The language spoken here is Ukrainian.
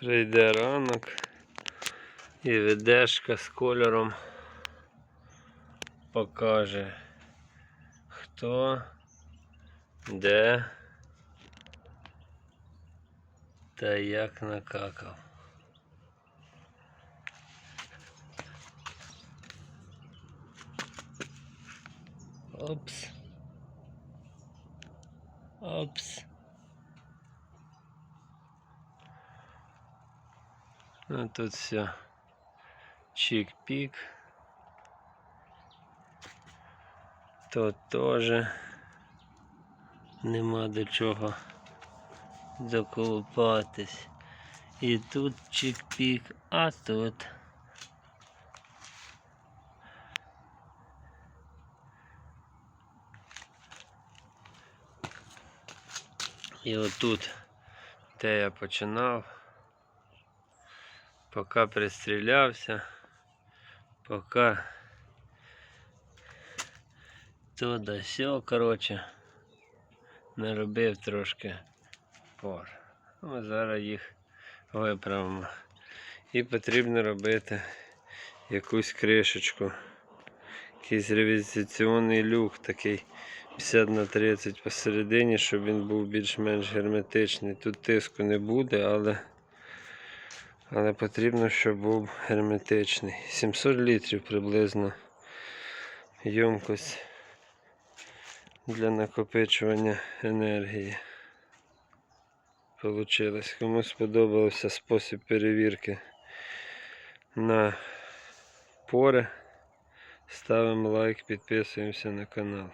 Прийде ранок і ведешка з кольором покаже, хто, де та як накакав. Опс. Опс. Ну тут все. Чик-пик. Тут теж нема до чого доколупатись. І тут чик-пік, а тут. І отут, де я починав, поки пристрілявся, поки то да сьо, коротше, наробив трошки пор. Ми зараз їх виправимо. І потрібно робити якусь кришечку. Якийсь ревізаційний люк такий 50 на 30 посередині, щоб він був більш-менш герметичний. Тут тиску не буде, але, але потрібно, щоб був герметичний. 700 літрів приблизно ємкость для накопичування енергії. Получилось. Кому сподобався спосіб перевірки на пори, ставимо лайк, підписуємося на канал.